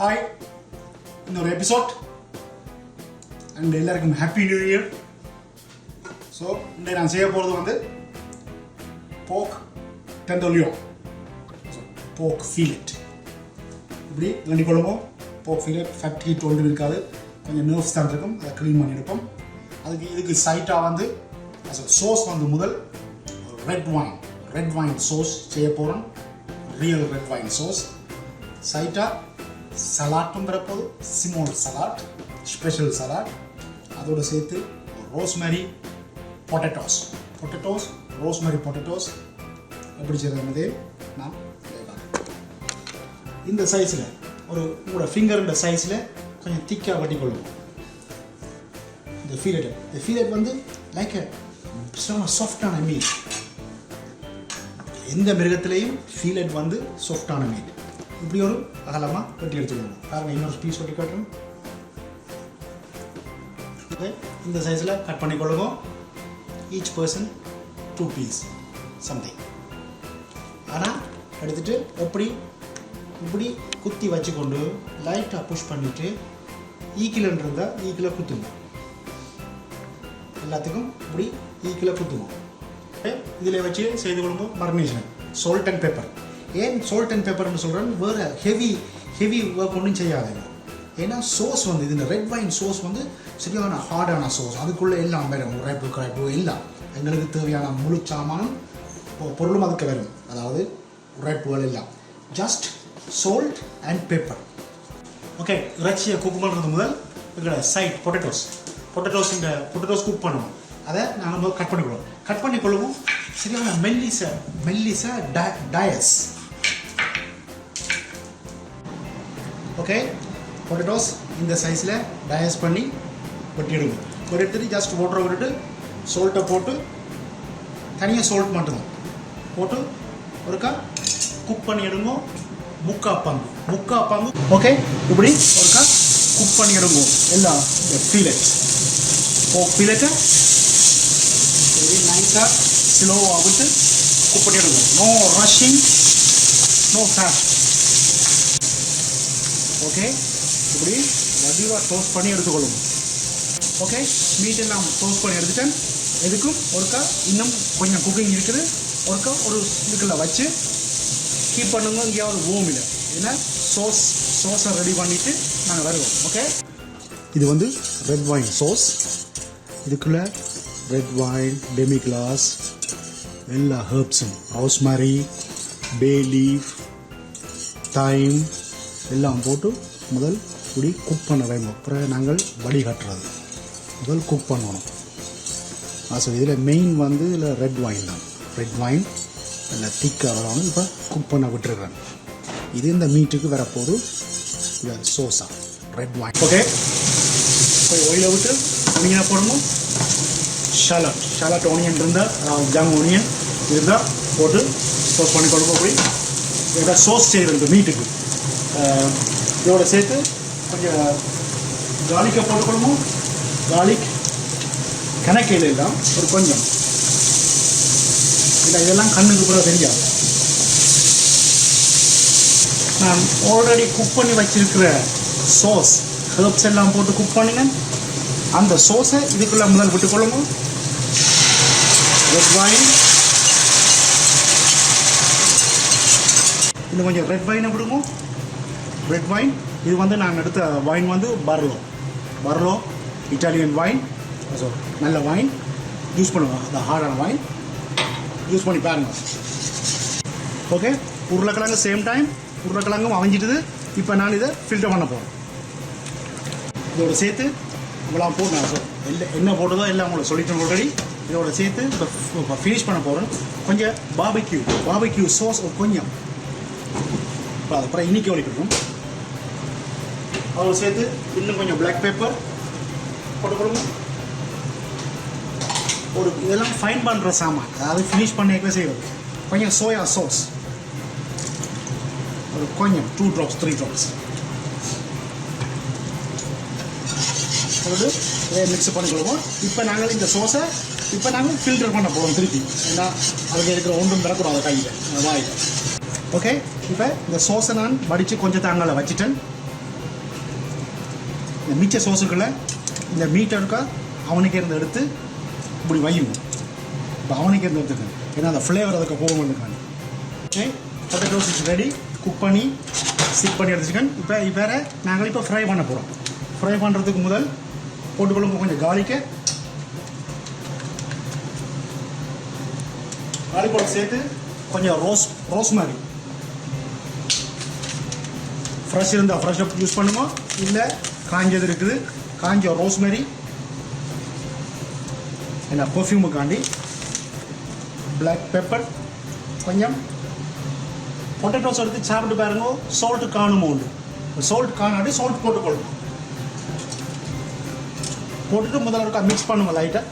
Hi இன்னொரு episode and எல்லாருக்கும் happy new year so இன்றைய நான் செய்ய போகிறது வந்து போக் டெண்டோலியோ போக் ஃபீலட் இப்படி வேண்டிக் கொள்ளுவோம் போக் ஃபீலட் ஃபேக்ட்ரி ஹீட் இருக்காது. கொஞ்சம் நர்வ்ஸ் தான் இருக்கும். அதை க்ளீன் பண்ணி எடுப்போம். அதுக்கு இதுக்கு சைட்டாக வந்து சோஸ் வந்து முதல் red wine red wine sauce செய்ய போகிறோம் ரியல் ரெட் ஒயின் சோஸ் சைட்டாக சலாட்டும் வரப்போகுது சிமோல் சலாட் ஸ்பெஷல் சலாட் அதோடு சேர்த்து rosemary potatoes potatoes rosemary potatoes எப்படி செய்யறது நான் இந்த சைஸில் ஒரு உங்களோட ஃபிங்கரோட சைஸில் கொஞ்சம் திக்காக வட்டி கொள்ளும். இந்த ஃபீலட் இந்த ஃபீலட் வந்து லைக் சாஃப்டான மீன் எந்த மிருகத்திலையும் ஃபீலட் வந்து சாஃப்டான மீட் இப்படி ஒரு அகலமாக வெட்டி எடுத்துக்கணும் பாருங்கள் இன்னொரு பீஸ் வெட்டி காட்டுறேன். இந்த சைஸில் கட் பண்ணி கொள்ளுவோம். Each person two piece something ஆனால் எடுத்துகிட்டு எப்படி இப்படி குத்தி வச்சுக்கொண்டு லைட்டாக புஷ் பண்ணிவிட்டு ஈக்கிலன் இருந்தால் ஈக்கில் குத்துங்க. எல்லாத்துக்கும் இப்படி e ஈக்கில் குத்துவோம். இதில் வச்சு செய்து கொள்ளும்போது மர்னேஷன் சால்ட் அண்ட் பெப்பர் ஏன் சோல்ட் அண்ட் பேப்பர்னு சொல்கிறேன் வேறு ஹெவி ஹெவி ஒர்க் ஒன்றும் செய்யாதுங்க. ஏன்னா சோஸ் வந்து இது ரெட் வைன் சோஸ் வந்து சரியான ஹார்டான சோஸ் அதுக்குள்ளே எல்லாம் வரும் உரைப்பு கரைப்பு எல்லாம். எங்களுக்கு தேவையான முழு சாமானும் பொருளும் அதுக்கு வரும். அதாவது உரைப்புகள் எல்லாம். Just salt and pepper okay இறைச்சியை குக் பண்ணுறது முதல் எங்களோட சைட் பொட்டேட்டோஸ் பொட்டேட்டோஸ் இந்த பொட்டேட்டோஸ் குக் பண்ணுவோம். அதை நாங்கள் கட் பண்ணிக்கொள்வோம். கட் பண்ணிக்கொள்ளுவோம் சரியான மெல்லிச மெல்லிச டயஸ் ஓகே பொட்டேட்டோஸ் இந்த சைஸில் டயஸ் பண்ணி கொட்டிடுங்க. கொட்டிட்டு எடுத்துட்டு ஜஸ்ட் வாட்டரை விட்டுட்டு சோல்ட்டை போட்டு தனியாக சோல்ட் மட்டும்தான். போட்டு ஒருக்கா குக் பண்ணி எடுங்க. முக்கா பங்கு. முக்கா பங்கு. ஓகே இப்படி ஒருக்கா குக் பண்ணி எடுங்க. எல்லா ஃபீலட் ஓ ஃபீலட்டை வெரி நைஸாக ஸ்லோவாக விட்டு குக் பண்ணி எடுங்க. No rushing no fast okay இப்படி வடிவாக டோஸ்ட் பண்ணி எடுத்துக்கொள்ளும். ஓகே மீட்டை நான் டோஸ்ட் பண்ணி எடுத்துட்டேன். எதுக்கும்? ஒருக்கா இன்னும் கொஞ்சம் குக்கிங் இருக்குது. ஒருக்கா ஒரு இதுக்குள்ள வச்சு கீப் பண்ணுங்க. எங்கேயாவது ஓமில் ஏன்னா சோஸ் சோஸை ரெடி பண்ணிவிட்டு நாங்கள் வருவோம். ஓகே இது வந்து ரெட் வைன் சோஸ் இதுக்குள்ள ரெட் வைன் டெமி கிளாஸ் எல்லா ஹெர்ப்ஸும் ரோஸ்மரி பே லீஃப் டைம் எல்லாம் போட்டு முதல் இப்படி குக் பண்ண வைப்போம் அப்புறம் நாங்கள் வடிகட்டுறது முதல் குக் பண்ணணும். ஸோ இதில் மெயின் வந்து இதில் ரெட் வைன் தான். ரெட் வைன் இல்லை திக்காக வரணும் இப்போ குக் பண்ண விட்டுருக்குறாங்க இது இந்த மீட்டுக்கு வரப்போது இது சோஸா ரெட் வைன் ஓகே போய் ஒயில விட்டு ஒனியனை போடணும். ஷாலட் ஷாலட் ஒனியன் இருந்தால் ஜங் ஒனியன் இருந்தால் போட்டு சோஸ் பண்ணி கொடுப்போம் அப்படி இதை சோஸ் செய்கிறது மீட்டுக்கு இதோட சேர்த்து கொஞ்சம் கார்லிக்கை போட்டுக்கணுமோ கார்லிக் கணக்கையில் எல்லாம் ஒரு கொஞ்சம். இல்லை இதெல்லாம் கண்ணுக்கு கூட தெரியாது. நான் ஆல்ரெடி குக் பண்ணி வச்சிருக்கிற சோஸ் ஹெர்ப்ஸ் எல்லாம் போட்டு குக் பண்ணினேன் அந்த சோஸை இதுக்குள்ளே முதல் விட்டுக்கொள்ளணும் ரெட் வைன் இன்னும் கொஞ்சம் ரெட் வைனை விடுங்க. ரெட் வைன் இது வந்து நான் எடுத்த வைன் வந்து Barolo Barolo Italian wine so நல்ல வைன் யூஸ் பண்ணுவோம் அந்த ஹார்டான வைன் யூஸ் பண்ணி பாருங்க. ஓகே உருளைக்கிழங்கு சேம் டைம் உருளைக்கிழங்கும் அவஞ்சிட்டுது. இப்போ நான் இதை ஃபில்டர் பண்ண போகிறேன் இதோட சேர்த்து இவ்வளோ போட்டு நான் எல்லாம் என்ன போட்டதோ எல்லாம் உங்களுக்கு சொல்லிட்டேன் ஆல்ரெடி இதோட சேர்த்து இப்போ ஃபினிஷ் பண்ண போகிறேன் கொஞ்சம் பாபிக்யூ பாபிக்யூ சோஸ் கொஞ்சம். இப்போ அதுக்கப்புறம் இன்னைக்கு அவ்வளோ சேர்த்து இன்னும் கொஞ்சம் பிளாக் பேப்பர் போட்டுக்கொள்ளுங்க ஒரு இதெல்லாம் ஃபைன் பண்ணுற சாமான். அதாவது ஃபினிஷ் பண்ணிக்கவே செய்வது கொஞ்சம் சோயா சாஸ் ஒரு கொஞ்சம் டூ ட்ராப்ஸ் த்ரீ ட்ராப்ஸ் போட்டு இதை மிக்ஸ் பண்ணிக்கொள்வோம் இப்போ நாங்கள் இந்த சோஸை இப்போ நாங்கள் ஃபில்டர் பண்ண போகிறோம் திருப்பி. ஏன்னா அதுக்கு இருக்கிற ஒன்றும் பெறக்கூடாது கையில் வாயில். ஓகே இப்போ இந்த சோஸை நான் வடித்து கொஞ்சம் தாங்களை வச்சுட்டேன். இந்த மிச்ச சோசுகளை இந்த மீட்டருக்கா அவனுக்கு இருந்து எடுத்து இப்படி வையும் இப்போ அவனுக்கு இருந்து எடுத்துக்கணும் ஏன்னா அந்த ஃப்ளேவர் அதுக்கு போகணுக்கான okay potatoes is ready cook பண்ணி ஸ்டிக் பண்ணி எடுத்துக்கன் இப்போ வேறு நாங்கள் இப்போ ஃப்ரை பண்ண போகிறோம் ஃப்ரை பண்ணுறதுக்கு முதல் போட்டுக்கொள்ளும் கொஞ்சம் காலிக்க காலிப்போட சேர்த்து கொஞ்சம் ரோஸ் ரோஸ் மாதிரி. ஃப்ரெஷ் இருந்தால் ஃப்ரெஷ்ஷாக யூஸ் பண்ணுமா இல்லை காஞ்சது இருக்குது. காஞ்ச ரோஸ்மெரி. என்ன பர்ஃப்யூமுக்காண்டி பிளாக் பெப்பர் கொஞ்சம். பொட்டேட்டோஸ் எடுத்து சாப்பிட்டு பாருங்க. சால்ட் காணும் உண்டு சால்ட் காணாடி சால்ட் போட்டுக்கொள்ளும் போட்டுட்டு முதல்ல இருக்கா மிக்ஸ் பண்ணுங்க லைட்டாக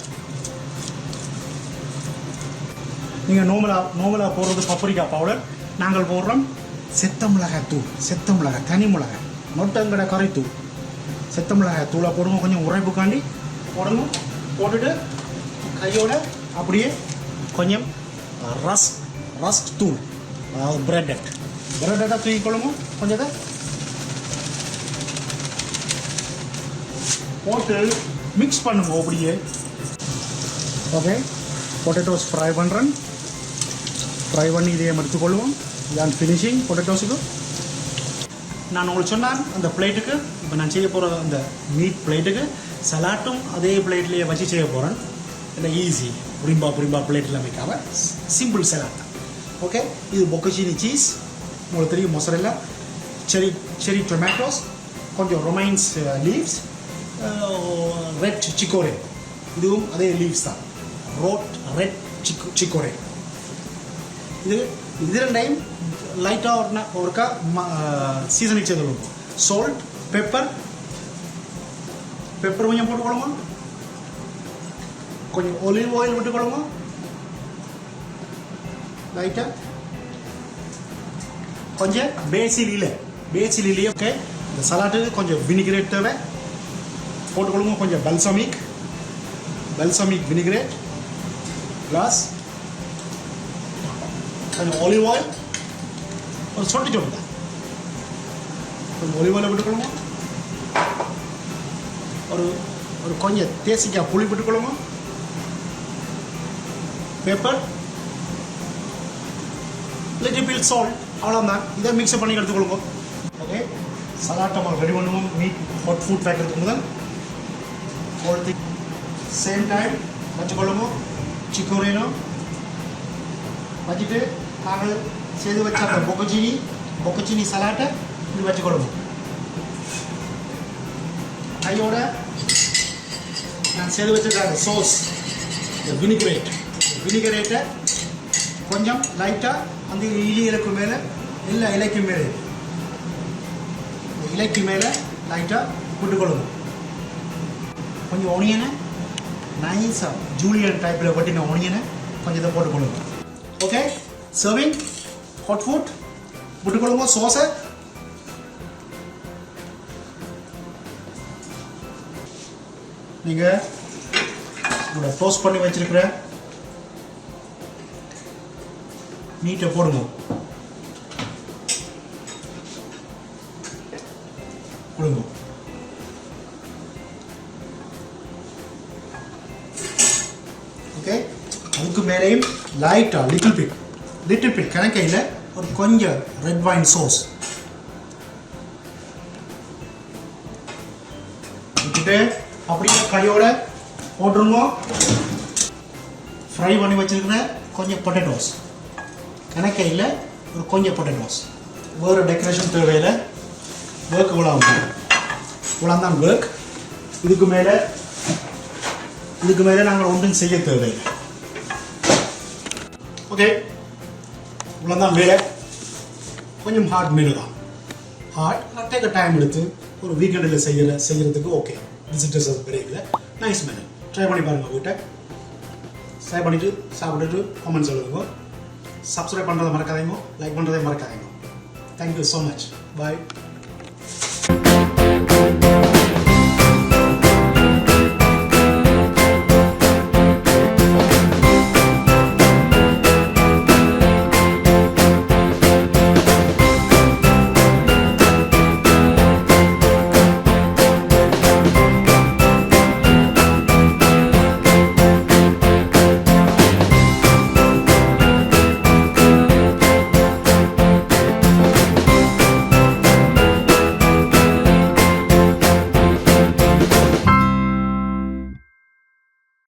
நீங்கள் நோமலாக நோமலாக போடுறது பப்ரிக்கா பவுடர் நாங்கள் போடுறோம் செத்த மிளகாய் தூள் செத்த மிளகாய் தனி மிளகாய் நொட்டங்கடை கரைத்தூள். செத்த மிளகாய் தூளை போடுங்க கொஞ்சம் உரைப்புக்காண்டி போடுங்க போட்டுட்டு கையோட அப்படியே கொஞ்சம் ரஸ் ரஸ்க் தூள் அதாவது பிரெட் பிரெட்டை தூக்கி கொள்ளுங்க கொஞ்சம் இதை போட்டு மிக்ஸ் பண்ணுங்க அப்படியே ஓகே பொட்டேட்டோஸ் ஃப்ரை பண்ணுறேன் ஃப்ரை பண்ணி இதே எடுத்துக்கொள்வோம் இதான் ஃபினிஷிங் பொட்டேட்டோஸுக்கு நான் உங்களுக்கு சொன்னேன் அந்த பிளேட்டுக்கு இப்போ நான் செய்ய போகிற அந்த மீட் பிளேட்டுக்கு சலாட்டும் அதே பிளேட்லேயே வச்சு செய்ய போகிறேன் இல்லை ஈஸி புரிம்பா புரிம்பா பிளேட்டில் வைக்காம சிம்பிள் சலாட் ஓகே இது பொக்கச்சினி சீஸ் உங்களுக்கு தெரியும் மொசரெல்லாம் செரி செரி டொமேட்டோஸ் கொஞ்சம் ரொமைன்ஸ் லீவ்ஸ் ரெட் சிக்கோரே இதுவும் அதே லீவ்ஸ் தான். ரோட் ரெட் சிக்கோ சிக்கோரே இது இது ரெண்டையும் லைட்டாக ஒரு ஒருக்கா சீசனிங் செய்துள்ளோம் சால்ட் பெப்பர் பெப்பர் கொஞ்சம் போட்டுக்கொள்ளுங்க கொஞ்சம் ஒலிவ் ஆயில் விட்டுக்கொள்ளுங்க லைட்டாக கொஞ்சம் பேசில் இல்லை பேசில் இல்லையே ஓகே இந்த சலாட்டுக்கு கொஞ்சம் வினிகிரேட் தேவை. போட்டுக்கொள்ளுங்க கொஞ்சம் பல்சமிக் பல்சமிக் வினிகிரேட் கிளாஸ் கொஞ்சம் ஒலிவ் ஆயில் ஒரு சொட்டு சொட்டு தான் கொஞ்சம் விட்டுக்கொள்ளுங்க. ஒரு ஒரு கொஞ்சம் தேசிக்காய் புளி விட்டுக்கொள்ளுங்க. பேப்பர் லிட்டில் பில் சால்ட் அவ்வளோதான் இதை மிக்ஸ் பண்ணி எடுத்துக்கொள்ளுங்க. ஓகே சலாட் நம்ம ரெடி பண்ணுவோம். மீட் ஹாட் ஃபுட் வைக்கிறதுக்கு முதல் குழந்தை சேம் டைம் வச்சுக்கொள்ளுங்க. வேணும் வச்சுட்டு நாங்கள் செய்து வச்ச அந்த பொக்கச்சினி பொக்கச்சினி சலாட்டை இது வச்சுக்கொள்ளுங்க கையோட நான் செய்து வச்சிருக்க அந்த சோஸ் இந்த வினிகரேட் வினிகரேட்டை கொஞ்சம் லைட்டாக அந்த இலைக்கு மேலே இல்லை இலைக்கு மேலே இந்த இலைக்கு மேலே லைட்டாக விட்டுக்கொள்ளுங்க கொஞ்சம் ஒனியனை நைஸாக ஜூலியன் டைப்பில் வெட்டின ஒனியனை கொஞ்சம் இதை போட்டுக்கொள்ளுங்க ஓகே சர்விங் ஹாட் ஃபுட் விட்டுக்கொள்ளுங்க சோஸை நீங்கள் உங்களோட டோஸ்ட் பண்ணி வச்சிருக்கிற மீட்டை போடுங்க. கொடுங்க ஓகே அதுக்கு மேலேயும் லைட்டாக லிட்டில் பிட் லிட்டில் பிட் கணக்கையில் ஒரு கொஞ்சம் ரெட் வைன் சோஸ் விட்டுட்டு அப்படியே கையோட போட்டுருவோம் ஃப்ரை பண்ணி வச்சிருக்கிற கொஞ்சம் பொட்டேட்டோஸ் கணக்கையில் ஒரு கொஞ்சம் பொட்டேட்டோஸ் வேறு டெக்கரேஷன் தேவையில் ஒர்க் இவ்வளோ இவ்வளோ தான் ஒர்க் இதுக்கு மேலே இதுக்கு மேலே நாங்கள் ஒன்றும் செய்ய தேவையில்லை. ஓகே இவ்வளோ தான் வேலை கொஞ்சம் ஹார்ட் மெனு தான். ஹார்ட் டேக் டைம் எடுத்து ஒரு வீக்கெண்டில் செய்கிற செய்கிறதுக்கு ஓகே விசிட்டர்ஸ் கிடைக்கல நைஸ் மெனு ட்ரை பண்ணி பாருங்கள் வீட்டை ட்ரை பண்ணிவிட்டு சாப்பிட்டுட்டு கமெண்ட்ஸ் எழுதுங்க. சப்ஸ்கிரைப் பண்ணுறதை மறக்காதீங்க. லைக் பண்ணுறதை மறக்காதீங்க. Thank you so much bye